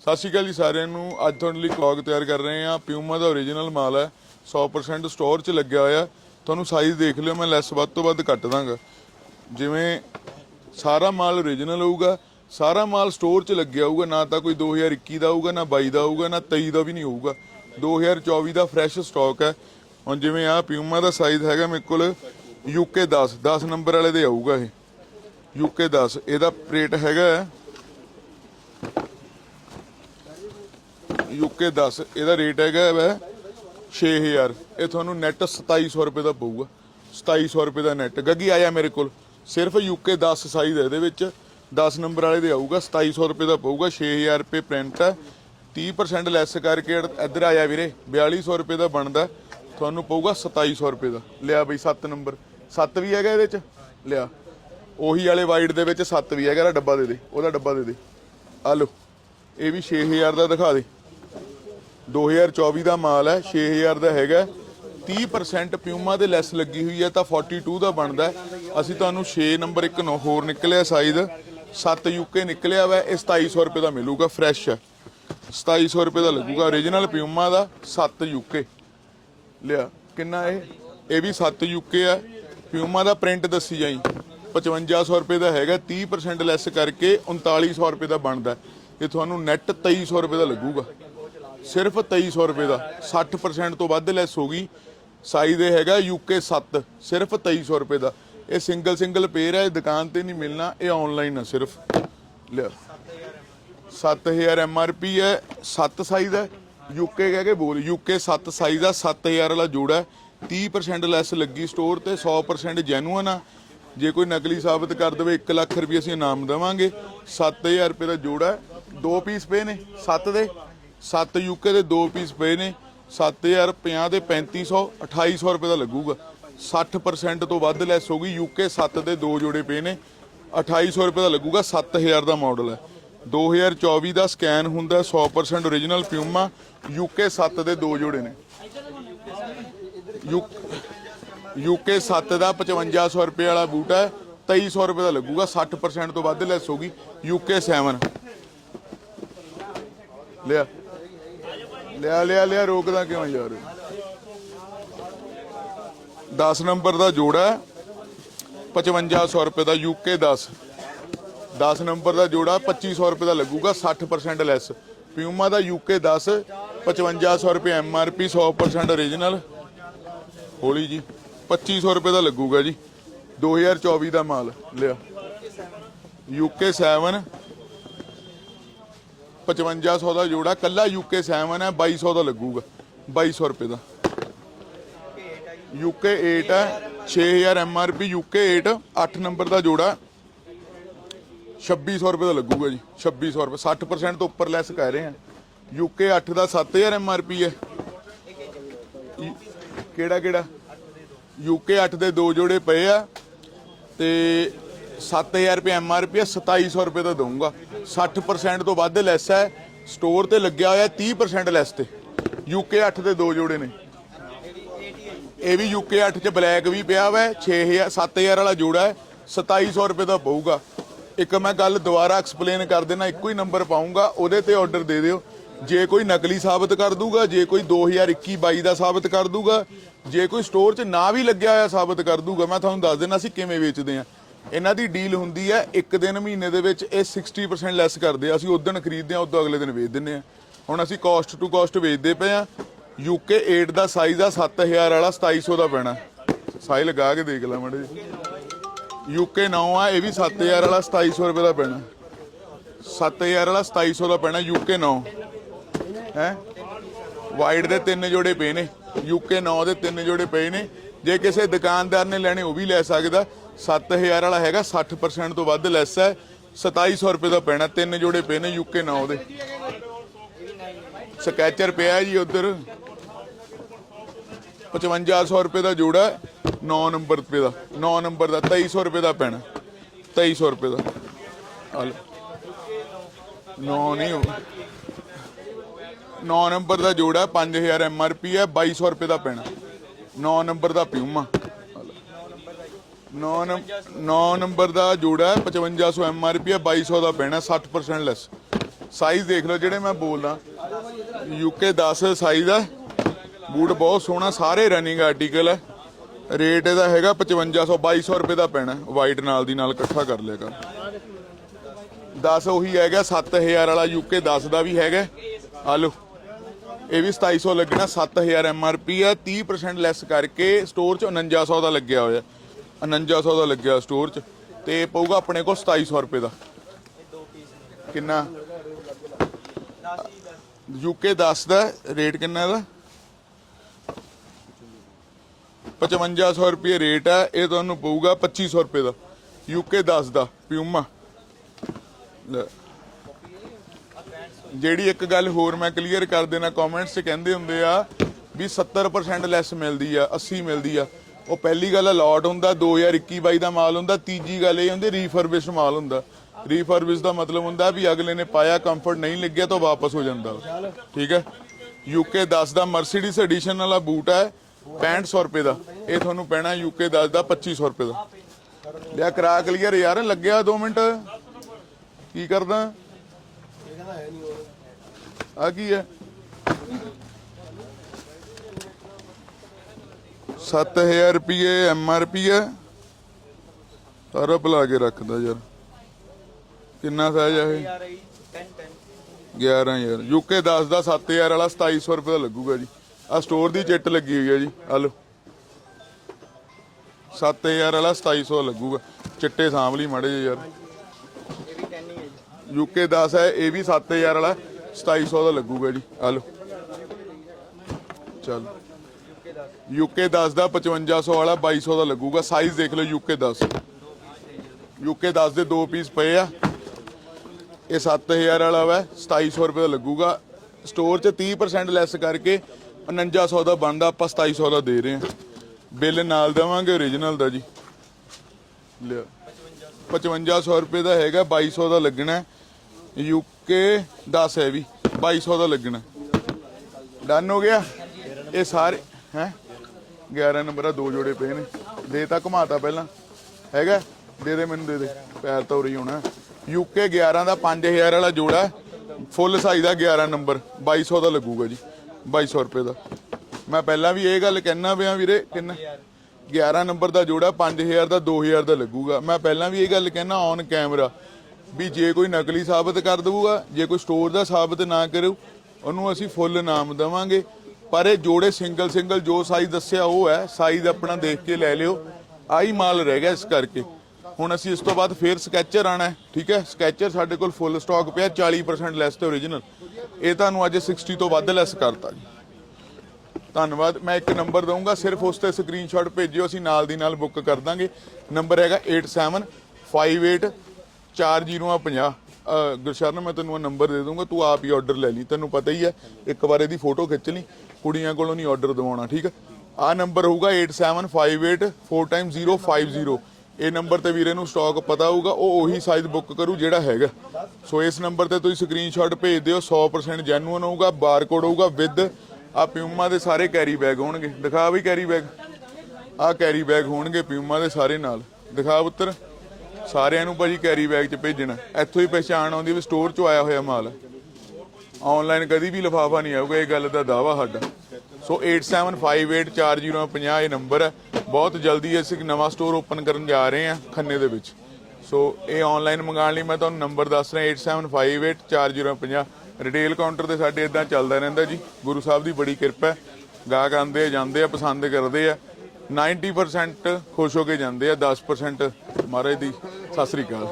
ਸਤਿ ਸ਼੍ਰੀ ਅਕਾਲ ਜੀ ਸਾਰਿਆਂ ਨੂੰ। ਅੱਜ ਤੁਹਾਡੇ ਲਈ ਵਲੌਗ ਤਿਆਰ ਕਰ ਰਹੇ ਹਾਂ। ਪਿਊਮਾ ਦਾ ਓਰੀਜਨਲ ਮਾਲ ਹੈ। 100% ਸਟੋਰ 'ਚ ਲੱਗਿਆ ਹੋਇਆ। ਤੁਹਾਨੂੰ ਸਾਈਜ਼ ਦੇਖ ਲਿਓ, ਮੈਂ ਲੈਸ ਵੱਧ ਤੋਂ ਵੱਧ ਕੱਟ ਦਾਂਗਾ। ਜਿਵੇਂ ਸਾਰਾ ਮਾਲ ਓਰੀਜਨਲ ਹੋਊਗਾ, ਸਾਰਾ ਮਾਲ ਸਟੋਰ 'ਚ ਲੱਗਿਆ ਹੋਊਗਾ, ਨਾ ਤਾਂ ਕੋਈ 2021 ਦਾ ਹੋਊਗਾ, ਨਾ 22 ਦਾ ਹੋਊਗਾ, ਨਾ 23 ਦਾ ਵੀ ਨਹੀਂ ਹੋਊਗਾ। 2024 ਦਾ ਫਰੈਸ਼ ਸਟਾਕ ਹੈ। ਹੁਣ ਜਿਵੇਂ ਆ ਪਿਊਮਾ ਦਾ ਸਾਈਜ਼ ਹੈਗਾ ਮੇਰੇ ਕੋਲ ਯੂਕੇ 10 10 ਨੰਬਰ ਵਾਲੇ ਦੇ ਆਊਗਾ ਇਹ। ਯੂਕੇ 10 ਇਹਦਾ ਰੇਟ ਹੈਗਾ ਯੂਕੇ 10 ਇਹਦਾ ਰੇਟ ਹੈਗਾ ਵੈ 6000 ਇਹ ਤੁਹਾਨੂੰ ਨੈਟ 2700 ਰੁਪਏ ਦਾ ਪਊਗਾ। 2700 ਰੁਪਏ ਦਾ ਨੈਟ ਗੱਗੀ, ਆਇਆ ਮੇਰੇ ਕੋਲ। ਸਿਰਫ ਯੂਕੇ 10 ਸਾਈਜ਼ ਹੈ ਇਹਦੇ ਵਿੱਚ। 10 ਨੰਬਰ ਵਾਲੇ ਦੇ ਆਊਗਾ। 2700 ਰੁਪਏ ਦਾ ਪਊਗਾ। 6000 ਰੁਪਏ ਪ੍ਰਿੰਟ ਹੈ। 30% ਲੈਸ ਕਰਕੇ ਇੱਧਰ ਆਇਆ ਵੀਰੇ। 4200 ਰੁਪਏ ਦਾ ਬਣਦਾ। ਤੁਹਾਨੂੰ ਪਊਗਾ 2700 ਰੁਪਏ ਦਾ। ਲਿਆ ਬਈ 7 ਨੰਬਰ 7 ਵੀ ਹੈਗਾ ਇਹਦੇ ਚ? ਲਿਆ। ਉਹੀ ਵਾਲੇ ਵਾਈਡ ਦੇ ਵਿੱਚ 7 ਵੀ ਹੈਗਾ। ਇਹਦਾ ਡੱਬਾ ਦੇ ਦੇ। ਉਹਦਾ ਡੱਬਾ ਦੇ ਦੇ। ਆ ਲਓ। ਇਹ ਵੀ 6000 ਦਾ ਦਿਖਾ ਦੇ। 2024 ਦਾ ਮਾਲ ਹੈ 6000 ਦਾ ਹੈਗਾ 30% ਪਿਊਮਾ ਦੇ ਲੈਸ ਲੱਗੀ ਹੋਈ ਹੈ ਤਾਂ 42 ਦਾ ਬਣਦਾ ਅਸੀਂ ਤੁਹਾਨੂੰ 6 ਨੰਬਰ ਇੱਕ ਨੋ ਹੋਰ ਨਿਕਲਿਆ ਸਾਈਜ਼ 7 ਯੂਕੇ ਨਿਕਲਿਆ ਵਾ, ਇਹ 2700 ਰੁਪਏ ਦਾ ਮਿਲੂਗਾ ਫਰੈਸ਼ ਹੈ। 2700 ਰੁਪਏ ਦਾ ਲੱਗੂਗਾ origignal ਪਿਊਮਾ ਦਾ 7 ਯੂਕੇ ਲਿਆ, ਕਿੰਨਾ ਇਹ? ਇਹ ਵੀ 7 ਯੂਕੇ ਆ ਪਿਊਮਾ ਦਾ ਪ੍ਰਿੰਟ ਦੱਸੀ ਜਾਈ। 5500 ਰੁਪਏ ਦਾ ਹੈਗਾ 30% ਲੈਸ ਕਰਕੇ 3900 ਰੁਪਏ ਦਾ ਬਣਦਾ ਇਹ ਤੁਹਾਨੂੰ ਨੈਟ 2300 ਰੁਪਏ ਦਾ ਲੱਗੂਗਾ। ਸਿਰਫ 2300 ਰੁਪਏ ਦਾ। 60% ਤੋਂ ਵੱਧ ਲੈਸ ਹੋ ਗਈ। ਸਾਈਜ਼ ਇਹ ਹੈਗਾ ਯੂਕੇ 7 ਸਿਰਫ 2300 ਰੁਪਏ ਦਾ। ਇਹ ਸਿੰਗਲ ਸਿੰਗਲ ਪੇਅਰ ਹੈ ਇਹ ਦੁਕਾਨ ਤੇ ਨਹੀਂ ਮਿਲਣਾ, ਇਹ ਆਨਲਾਈਨ ਆ ਸਿਰਫ। ਲਿਆ। 7000 ਪੀ ਹੈ 7 ਸਾਈਜ਼ ਹੈ ਯੂਕੇ ਕਹਿ ਕੇ ਬੋਲ ਯੂਕੇ 7 ਸਾਈਜ਼ ਦਾ 7000 ਵਾਲਾ ਜੋੜਾ ਹੈ। 30% ਲੈਸ ਲੱਗੀ ਸਟੋਰ ਤੇ 100% ਜੈਨੂਅਨ ਆ। ਜੇ ਕੋਈ ਨਕਲੀ ਸਾਬਤ ਕਰ ਦੇਵੇ 1 ਲੱਖ ਰੁਪਏ ਅਸੀਂ ਇਨਾਮ ਦੇਵਾਂਗੇ। 7000 ਰੁਪਏ ਦਾ ਜੋੜਾ ਦੋ ਪੀਸ ਪਏ ਨੇ 7 ਦੇ। ਸੱਤ ਯੂਕੇ ਦੇ ਦੋ ਪੀਸ ਪਏ ਨੇ 7000 50 ਦੇ 3500 2800 ਰੁਪਏ ਦਾ ਲੱਗੂਗਾ। 60% ਤੋਂ ਵੱਧ ਲੈਸ ਹੋ ਗਈ ਯੂਕੇ 7 ਦੇ ਦੋ ਜੋੜੇ ਪਏ ਨੇ 2800 ਰੁਪਏ ਦਾ ਲੱਗੂਗਾ 7000 ਦਾ ਮਾਡਲ ਹੈ। 2024 ਦਾ ਸਕੈਨ ਹੁੰਦਾ 100% origignal ਪਿਊਮਾ ਯੂਕੇ 7 ਦੇ ਦੋ ਜੋੜੇ ਨੇ। ਯੂਕੇ 7 ਦਾ 5500 ਰੁਪਏ ਵਾਲਾ ਬੂਟ ਹੈ 2300 ਰੁਪਏ ਦਾ ਲੱਗੂਗਾ 60% ਤੋਂ ਵੱਧ ਲੈਸ ਹੋਗੀ ਯੂਕੇ 7 ਲਿਆ। ਲਿਆ ਲਿਆ ਲਿਆ, ਰੋਕਦਾ ਕਿਉਂ ਯਾਰ? 10 ਨੰਬਰ ਦਾ ਜੋੜਾ ਹੈ 5500 ਰੁਪਏ ਦਾ ਯੂਕੇ 10 10 ਨੰਬਰ ਦਾ ਜੋੜਾ 2500 ਰੁਪਏ ਦਾ ਲੱਗੂਗਾ 60% ਲੈਸ ਪਿਊਮਾ ਦਾ ਯੂਕੇ 10 5500 ਰੁਪਏ ਐੱਮ ਆਰ ਪੀ 100% origignal ਹੋਲੀ ਜੀ 2500 ਰੁਪਏ ਦਾ ਲੱਗੂਗਾ ਜੀ। 2024 ਦਾ ਮਾਲ, ਲਿਆ। ਯੂਕੇ 7 5500 ਦਾ ਜੋੜਾ, ਕੱਲਾ ਯੂਕੇ 7 ਹੈ 2200 ਦਾ ਲੱਗੂਗਾ 2200 ਰੁਪਏ ਦਾ। ਯੂਕੇ 8 ਹੈ 6000 ਐਮਆਰਪੀ ਯੂਕੇ 8 8 ਨੰਬਰ ਦਾ ਜੋੜਾ 2600 ਰੁਪਏ ਦਾ ਲੱਗੂਗਾ ਜੀ 2600 ਰੁਪਏ 60% ਤੋਂ ਉੱਪਰ ਲੈਸ ਕਹਿ ਰਹੇ ਆ ਯੂਕੇ 8 ਦਾ 7000 ਐਮਆਰਪੀ ਹੈ। ਕਿਹੜਾ ਕਿਹੜਾ? ਯੂਕੇ 8 ਦੇ ਦੋ ਜੋੜੇ ਪਏ ਆ, ਤੇ 7000 ਰੁਪਏ ਐਮਆਰਪੀ ਹੈ 2700 ਰੁਪਏ ਦਾ ਦਊਂਗਾ। 60% ਤੋਂ ਵੱਧ ਲੈਸ ਹੈ ਸਟੋਰ ਤੇ ਲੱਗਿਆ ਹੋਇਆ 30% ਲੈਸ ਤੇ। ਯੂਕੇ 8 ਦੇ ਦੋ ਜੋੜੇ ਨੇ। ਇਹ ਵੀ ਯੂਕੇ 8 ਚ ਬਲੈਕ ਵੀ ਪਿਆ ਵਾ 6000 7000 ਵਾਲਾ ਜੋੜਾ ਹੈ 2700 ਰੁਪਏ ਦਾ ਪਊਗਾ। ਇੱਕ ਮੈਂ ਗੱਲ ਦੁਬਾਰਾ ਐਕਸਪਲੇਨ ਕਰ ਦੇਣਾ, ਇੱਕੋ ਹੀ ਨੰਬਰ ਪਾਉਂਗਾ ਉਹਦੇ ਤੇ ਆਰਡਰ ਦੇ ਦਿਓ। ਜੇ ਕੋਈ ਨਕਲੀ ਸਾਬਤ ਕਰ ਦੂਗਾ ਜੇ ਕੋਈ 2021 22 ਦਾ ਸਾਬਤ ਕਰ ਦੂਗਾ ਜੇ ਕੋਈ ਸਟੋਰ 'ਚ ਨਾ ਵੀ ਲੱਗਿਆ ਹੋਇਆ ਸਾਬਤ ਕਰ ਦੂਗਾ ਮੈਂ ਤੁਹਾਨੂੰ ਦੱਸ ਦੇਣਾ ਅਸੀਂ ਕਿਵੇਂ ਵੇਚਦੇ ਆ ਇਹਨਾਂ ਦੀ ਡੀਲ ਹੁੰਦੀ ਹੈ, ਇੱਕ ਦਿਨ ਮਹੀਨੇ ਦੇ ਵਿੱਚ ਇਹ 60% ਲੈਸ ਕਰਦੇ ਆ। ਅਸੀਂ ਉਸ ਦਿਨ ਖਰੀਦਦੇ ਆ, ਉਦੋਂ ਅਗਲੇ ਦਿਨ ਵੇਚ ਦਿੰਨੇ ਆ। ਹੁਣ ਅਸੀਂ ਕਾਸਟ ਟੂ ਕਾਸਟ ਵੇਚਦੇ ਪਏ ਆ। ਯੂਕੇ 8 ਦਾ ਸਾਈਜ਼ ਆ 7000 ਵਾਲਾ 2700 ਦਾ ਪੈਣਾ। ਸਾਈ ਲਗਾ ਕੇ ਦੇਖ ਲੈ ਮੜੇ ਯੂਕੇ 9 ਆ, ਇਹ ਵੀ 7000 ਵਾਲਾ 2700 ਰੁਪਏ ਦਾ ਪੈਣਾ। 7000 ਵਾਲਾ 2700 ਦਾ ਪੈਣਾ ਯੂਕੇ 9 ਹੈ? ਵਾਈਡ ਦੇ ਤਿੰਨ ਜੋੜੇ ਪਏ ਨੇ। ਯੂਕੇ 9 ਦੇ ਤਿੰਨ ਜੋੜੇ ਪਏ ਨੇ। ਜੇ ਕਿਸੇ ਦੁਕਾਨਦਾਰ ਨੇ ਲੈਣੇ, ਉਹ ਵੀ ਲੈ ਸਕਦਾ। 7000 ਵਾਲਾ ਹੈਗਾ 60% ਤੋਂ ਵੱਧ ਲੈਸ ਹੈ। 2700 ਰੁਪਏ ਦਾ ਪੈਣਾ, ਤਿੰਨ ਜੋੜੇ ਪਏ ਨੇ ਯੂਕੇ 9 ਉਹਦੇ। ਸਕੈਚਰ ਪਿਆ ਜੀ ਉਧਰ। 5500 ਰੁਪਏ ਦਾ ਜੋੜਾ 9 ਨੰਬਰ ਰੁਪਏ ਦਾ। 9 ਨੰਬਰ ਦਾ 2300 ਰੁਪਏ ਦਾ ਪੈਣਾ। 2300 ਰੁਪਏ ਦਾ। ਆ 9 ਨਹੀਂ ਹੋ 9 ਨੰਬਰ ਦਾ ਜੋੜਾ 5000 ਐਮਆਰਪੀ ਹੈ 2200 ਰੁਪਏ ਦਾ ਪੈਣਾ। 9 ਨੰਬਰ ਦਾ ਪਿਊਮਾ। 9 9 ਨੰਬਰ ਦਾ ਜੋੜਾ ਹੈ 5500 ਐਮਆਰਪੀ ਹੈ 2200 ਦਾ ਪੈਣਾ 60% ਲੈਸ ਸਾਈਜ਼ ਦੇਖ ਲਓ ਜਿਹੜੇ ਮੈਂ ਬੋਲਦਾ। ਯੂਕੇ 10 ਸਾਈਜ਼ ਹੈ। ਬੂਟ ਬਹੁਤ ਸੋਹਣਾ, ਸਾਰੇ ਰਨਿੰਗ ਆਰਟੀਕਲ ਹੈ। ਰੇਟ ਇਹਦਾ ਹੈਗਾ 5500 2200 ਰੁਪਏ ਦਾ ਪੈਣਾ ਵਾਈਟ ਨਾਲ ਦੀ ਨਾਲ ਇਕੱਠਾ ਕਰ ਲਿਆ ਕਰ। 10 ਉਹੀ ਹੈਗਾ 7000 ਵਾਲਾ ਯੂਕੇ 10 ਦਾ ਵੀ ਹੈਗਾ। ਆ ਲਓ। ਇਹ ਵੀ 2700 ਲੱਗਣਾ 7000 ਐਮਆਰਪੀ ਆ 30% ਲੈਸ ਕਰਕੇ ਸਟੋਰ 'ਚ 4900 ਦਾ ਲੱਗਿਆ ਹੋਇਆ। 4900 ਦਾ ਲੱਗਿਆ ਸਟੋਰ 'ਚ ਤੇ ਪਊਗਾ ਆਪਣੇ ਕੋਲ 2700 ਰੁਪਏ ਦਾ। ਕਿੰਨਾ? ਯੂਕੇ 10 ਦਾ ਰੇਟ ਕਿੰਨਾ ਇਹਦਾ 5500 ਰੁਪਏ ਰੇਟ ਹੈ ਇਹ ਤੁਹਾਨੂੰ ਪਊਗਾ 2500 ਰੁਪਏ ਦਾ। ਯੂਕੇ 10 ਦਾ ਪਿਊਮਾ ਜਿਹੜੀ ਇੱਕ ਗੱਲ ਹੋਰ ਮੈਂ ਕਲੀਅਰ ਕਰ ਦੇਣਾ ਕਮੈਂਟਸ 'ਚ ਕਹਿੰਦੇ ਹੁੰਦੇ ਆ ਵੀ 70% ਲੈਸ ਮਿਲਦੀ ਆ 80 ਮਿਲਦੀ ਆ। ਉਹ ਪਹਿਲੀ ਗੱਲ ਅਲਾਟ ਹੁੰਦਾ 2021 22 ਦਾ ਮਾਲ ਹੁੰਦਾ, ਤੀਜੀ ਗੱਲ ਇਹ ਹੁੰਦੀ ਰੀਫਰਬਿਸ਼ ਮਾਲ ਹੁੰਦਾ। ਰੀਫਰਬਿਸ਼ ਦਾ ਮਤਲਬ ਹੁੰਦਾ ਵੀ ਅਗਲੇ ਨੇ ਪਾਇਆ ਕੰਫਰਟ ਨਹੀਂ ਲੱਗਿਆ ਤਾਂ ਵਾਪਸ ਹੋ ਜਾਂਦਾ। ਠੀਕ ਹੈ? ਯੂਕੇ 10 ਦਾ ਮਰਸੀਡੀਜ਼ ਐਡੀਸ਼ਨ ਵਾਲਾ ਬੂਟ ਹੈ 6500 ਰੁਪਏ ਦਾ। ਇਹ ਤੁਹਾਨੂੰ ਪੈਣਾ ਯੂਕੇ 10 ਦਾ 2500 ਰੁਪਏ ਦਾ। ਲਿਆ ਕਰਾ ਕਲੀਅਰ ਯਾਰ, ਲੱਗਿਆ 2 ਮਿੰਟ। ਕੀ ਕਰਦਾ? ਆ ਕੀ ਹੈ? 7000 ਰੁਪਏ ਐਮਆਰਪੀ ਹੈ। ਸਾਰਾ ਭੁਲਾ ਕੇ ਰੱਖਦਾ ਯਾਰ। ਕਿੰਨਾ ਸਾਈਜ਼ ਹੈ ਇਹ? 11 ਯੂਕੇ 10 ਦਾ 7000 ਵਾਲਾ 2700 ਰੁਪਏ ਦਾ ਲੱਗੂਗਾ ਜੀ। ਆ ਸਟੋਰ ਦੀ ਚਿੱਟ ਲੱਗੀ ਹੋਈ ਹੈ ਜੀ। ਆ ਲਓ। 7000 ਵਾਲਾ 2700 ਲੱਗੂਗਾ। ਚਿੱਟੇ ਸਾਂਭ ਲਈ ਮੜੇ ਯਾਰ। ਯੂਕੇ 10 ਹੈ, ਇਹ ਵੀ 7000 ਵਾਲਾ 2700 ਦਾ ਲੱਗੂਗਾ ਜੀ। ਆ ਲਓ। ਚੱਲ। ਯੂਕੇ 10 ਦਾ 5500 ਵਾਲਾ 2200 ਦਾ ਲੱਗੂਗਾ। ਸਾਈਜ਼ ਦੇਖ ਲਓ ਯੂਕੇ 10 ਯੂਕੇ 10 ਦੇ ਦੋ ਪੀਸ ਪਏ ਆ। ਇਹ 7000 ਵਾਲਾ ਵਾ 2700 ਰੁਪਏ ਦਾ ਲੱਗੂਗਾ। ਸਟੋਰ 'ਚ 30% ਲੈਸ ਕਰਕੇ 4900 ਦਾ ਬਣਦਾ, ਆਪਾਂ 2700 ਦਾ ਦੇ ਰਹੇ ਹਾਂ। ਬਿੱਲ ਨਾਲ ਦੇਵਾਂਗੇ ਓਰੀਜਨਲ ਦਾ ਜੀ। ਲਿਆ। 5500 ਰੁਪਏ ਦਾ ਹੈਗਾ 2200 ਦਾ ਲੱਗਣਾ ਯੂਕੇ 10 ਹੈ ਵੀ 2200 ਦਾ ਲੱਗਣਾ। ਡਨ ਹੋ ਗਿਆ? ਇਹ ਸਾਰੇ, ਹੈ? 11 ਨੰਬਰ ਆ, ਦੋ ਜੋੜੇ ਪਏ ਨੇ। ਦੇ ਤਾਂ ਘੁਮਾਤਾ ਪਹਿਲਾਂ। ਹੈਗਾ? ਦੇ ਦੇ ਮੈਨੂੰ, ਦੇ ਦੇ। ਪੈਰ ਤਾਂ ਉਰੀ ਹੋਣਾ। ਯੂਕੇ 11 ਦਾ 5000 ਵਾਲਾ ਜੋੜਾ ਫੁੱਲ ਸਾਈਜ਼ ਦਾ 11 ਨੰਬਰ। 2200 ਦਾ ਲੱਗੂਗਾ ਜੀ। 2200 ਰੁਪਏ ਦਾ। ਮੈਂ ਪਹਿਲਾਂ ਵੀ ਇਹ ਗੱਲ ਕਹਿਣਾ ਪਿਆ ਵੀਰੇ, ਕਿੰਨਾ? 11 ਨੰਬਰ ਦਾ ਜੋੜਾ 5000 ਦਾ 2000 ਦਾ ਲੱਗੂਗਾ। ਮੈਂ ਪਹਿਲਾਂ ਵੀ ਇਹ ਗੱਲ ਕਹਿਣਾ ਔਨ ਕੈਮਰਾ ਵੀ ਜੇ ਕੋਈ ਨਕਲੀ ਸਾਬਤ ਕਰ ਦਊਗਾ, ਜੇ ਕੋਈ ਸਟੋਰ ਦਾ ਸਾਬਤ ਨਾ ਕਰੂ, ਉਹਨੂੰ ਅਸੀਂ ਫੁੱਲ ਨਾਮ ਦੇਵਾਂਗੇ। ਪਰ ਇਹ ਜੋੜੇ ਸਿੰਗਲ ਸਿੰਗਲ ਜੋ ਸਾਈਜ਼ ਦੱਸਿਆ ਉਹ ਹੈ ਸਾਈਜ਼ ਆਪਣਾ ਦੇਖ ਕੇ ਲੈ ਲਿਓ। ਆਹੀ ਮਾਲ ਰਹਿ ਗਿਆ ਇਸ ਕਰਕੇ। ਹੁਣ ਅਸੀਂ ਇਸ ਤੋਂ ਬਾਅਦ ਫੇਰ ਸਕੈਚਰ ਆਣਾ ਹੈ, ਠੀਕ ਹੈ? ਸਕੈਚਰ ਸਾਡੇ ਕੋਲ ਫੁੱਲ ਸਟਾਕ ਪਿਆ 40% ਲੈਸ ਤੇ ਓਰੀਜਨਲ ਇਹ ਤੁਹਾਨੂੰ ਅੱਜ 60 ਤੋਂ ਵੱਧ ਲੈਸ ਕਰਤਾ ਜੀ। ਧੰਨਵਾਦ। ਮੈਂ ਇੱਕ ਨੰਬਰ ਦਊਂਗਾ, ਸਿਰਫ ਉਸ ਤੇ ਸਕਰੀਨਸ਼ਾਟ ਭੇਜਿਓ, ਅਸੀਂ ਨਾਲ ਦੀ ਨਾਲ ਬੁੱਕ ਕਰ ਦਾਂਗੇ। ਨੰਬਰ ਹੈਗਾ 87584050 ਗੁਰਸ਼ਰਨ, ਮੈਂ ਤੈਨੂੰ ਉਹ ਨੰਬਰ ਦੇ ਦੂੰਗਾ ਤੂੰ ਆਪ ਹੀ ਆਰਡਰ ਲੈ ਲਈ। ਤੈਨੂੰ ਪਤਾ ਹੀ ਹੈ, ਇੱਕ ਵਾਰ ਇਹਦੀ ਫੋਟੋ ਖਿੱਚ ਲਈ। ਕੁੜੀਆਂ ਕੋਲੋਂ ਨਹੀਂ ਆਰਡਰ ਦਿਵਾਉਣਾ, ਠੀਕ ਹੈ? ਆ ਨੰਬਰ ਹੋਊਗਾ 87584050 ਇਹ ਨੰਬਰ ਤੇ ਵੀਰੇ ਨੂੰ ਸਟਾਕ ਪਤਾ ਹੋਊਗਾ, ਉਹ ਉਹੀ ਸਾਈਜ਼ ਬੁੱਕ ਕਰੂ ਜਿਹੜਾ ਹੈਗਾ। ਸੋ ਇਸ ਨੰਬਰ ਤੇ ਤੁਸੀਂ ਸਕਰੀਨਸ਼ਾਟ ਭੇਜ ਦਿਓ 100% ਜੈਨੂਇਨ ਹੋਊਗਾ ਬਾਰਕੋਡ ਹੋਊਗਾ ਵਿਦ ਆ ਪਿਊਮਾ ਦੇ ਸਾਰੇ ਕੈਰੀ ਬੈਗ ਹੋਣਗੇ। ਦਿਖਾ ਵੀ ਕੈਰੀ ਬੈਗ ਆ ਕੈਰੀ ਬੈਗ ਹੋਣਗੇ ਪਿਊਮਾ ਦੇ ਸਾਰੇ ਨਾਲ। ਦਿਖਾ ਪੁੱਤਰ, ਸਾਰਿਆਂ ਨੂੰ ਭਾਜੀ ਕੈਰੀ ਬੈਗ 'ਚ ਭੇਜਣਾ। ਇੱਥੋਂ ਹੀ ਪਛਾਣ ਆਉਂਦੀ ਵੀ ਸਟੋਰ 'ਚੋਂ ਆਇਆ ਹੋਇਆ ਮਾਲ। ਆਨਲਾਈਨ ਕਦੀ ਵੀ ਲਿਫਾਫਾ ਨਹੀਂ ਆਊਗਾ, ਇਹ ਗੱਲ ਦਾ ਦਾਵਾ ਸਾਡਾ। ਸੋ 87584050 ਇਹ ਨੰਬਰ ਹੈ। ਬਹੁਤ ਜਲਦੀ ਅਸੀਂ ਇੱਕ ਨਵਾਂ ਸਟੋਰ ਓਪਨ ਕਰਨ ਜਾ ਰਹੇ ਹਾਂ ਖੰਨੇ ਦੇ ਵਿੱਚ। ਸੋ ਇਹ ਆਨਲਾਈਨ ਮੰਗਾਉਣ ਲਈ ਮੈਂ ਤੁਹਾਨੂੰ ਨੰਬਰ ਦੱਸ ਰਿਹਾ 87584050 ਰਿਟੇਲ ਕਾਊਂਟਰ ਤੇ ਸਾਡੇ ਇਦਾਂ ਚੱਲਦਾ ਰਹਿੰਦਾ ਜੀ। ਗੁਰੂ ਸਾਹਿਬ ਦੀ ਬੜੀ ਕਿਰਪਾ ਹੈ। ਗਾਹਕ ਆਉਂਦੇ ਆ, ਜਾਂਦੇ ਆ, ਪਸੰਦ ਕਰਦੇ ਆ। 90% ਖੁਸ਼ ਹੋ ਕੇ ਜਾਂਦੇ ਆ 10% ਮਹਾਰਾਜ ਦੀ। ਸਤਿ ਸ੍ਰੀ ਅਕਾਲ।